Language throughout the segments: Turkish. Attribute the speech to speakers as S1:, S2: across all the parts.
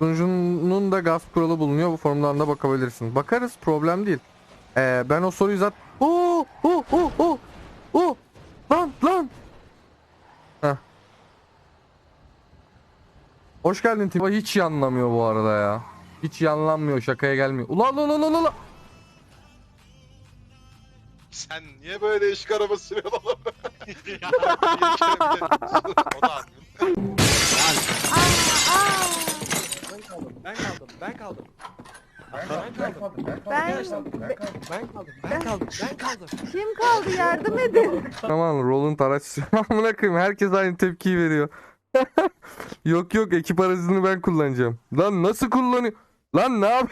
S1: gasp kuralı bulunuyor. Bu formdan da bakabilirsin. Bakarız problem değil. Ee, ben o soruyu zaten... Oo, oo, oo, oo, oo. Lan lan. Heh. Hoş geldin Tim. Hiç yanlamıyor bu arada ya. Hiç yanlanmıyor şakaya gelmiyor. Ulan ulan ulan ulan.
S2: Sen niye böyle değişik araba sürüyorsun oğlum?
S3: Ya,
S4: Ben kaldım, ben kaldım, ben kaldım. Ben kaldım,
S5: Ben kaldım, ben kaldım,
S6: Ben-
S5: kaldım, ben kaldım.
S4: ben kaldım, ben kaldım, ben kaldım.
S6: Kim kaldı yardım edin.
S1: Aman rolun araç Amına koyayım herkes aynı tepkiyi veriyor. yok yok ekip aracını ben kullanacağım. Lan nasıl kullanıyor? Lan ne yap?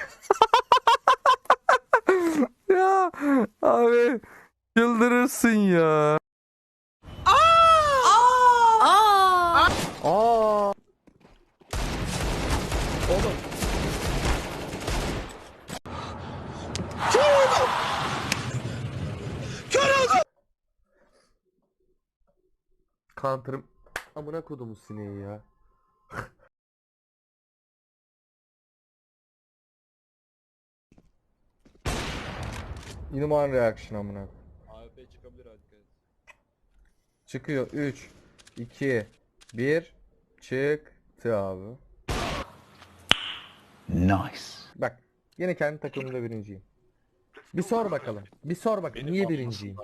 S1: ya abi çıldırırsın ya. Counter'ım amına kodumu sineği ya. Inhuman reaction amına.
S4: AWP çıkabilir hadi.
S1: Çıkıyor 3 2 1 çıktı abi.
S5: Nice.
S1: Bak yine kendi takımımda birinciyim. Bir sor bakalım. Bir sor bak
S3: Benim
S1: niye birinciyim?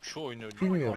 S3: Şu oyunu.
S1: Bilmiyorum.